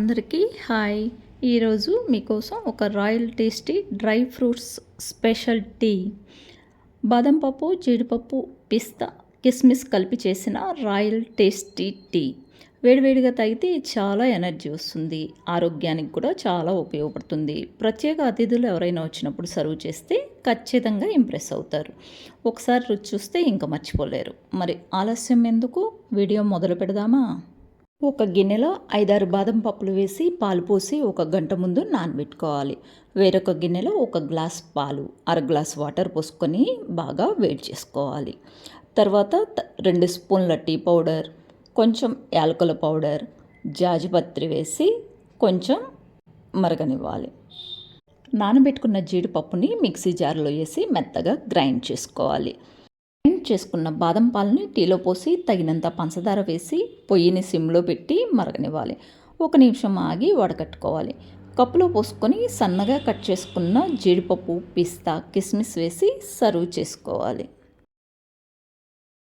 అందరికీ హాయ్. ఈరోజు మీకోసం ఒక royal tasty dry fruits special tea. బాదం పప్పు జీడిపప్పు పిస్తా కిస్మిస్ కలిపి చేసిన రాయల్ టేస్టీ టీ. వేడివేడిగా తాగితే చాలా ఎనర్జీ వస్తుంది. ఆరోగ్యానికి కూడా చాలా ఉపయోగపడుతుంది. ప్రత్యేక అతిథులు ఎవరైనా వచ్చినప్పుడు సర్వ్ చేస్తే ఖచ్చితంగా ఇంప్రెస్ అవుతారు. ఒకసారి రుచి చూస్తే ఇంకా మర్చిపోలేరు. మరి ఆలస్యం ఎందుకు? వీడియో మొదలు పెడదామా? ఒక గిన్నెలో ఐదారు బాదం పప్పులు వేసి పాలు పోసి ఒక గంట ముందు నానబెట్టుకోవాలి. వేరొక గిన్నెలో ఒక గ్లాస్ పాలు అర గ్లాస్ వాటర్ పోసుకొని బాగా వేడి చేసుకోవాలి. తర్వాత రెండు స్పూన్ల టీ పౌడర్ కొంచెం యాలకుల పౌడర్ జాజిపత్రి వేసి కొంచెం మరగనివ్వాలి. నానబెట్టుకున్న జీడిపప్పుని మిక్సీ జార్లో వేసి మెత్తగా గ్రైండ్ చేసుకోవాలి. గ్రైండ్ చేసుకున్న బాదం పాలని టీలో పోసి తగినంత పంచదార వేసి పొయ్యిని సిమ్లో పెట్టి మరగనివ్వాలి. ఒక నిమిషం ఆగి వడకట్టుకోవాలి. కప్పులో పోసుకొని సన్నగా కట్ చేసుకున్న జీడిపప్పు పిస్తా కిస్మిస్ వేసి సర్వ్ చేసుకోవాలి.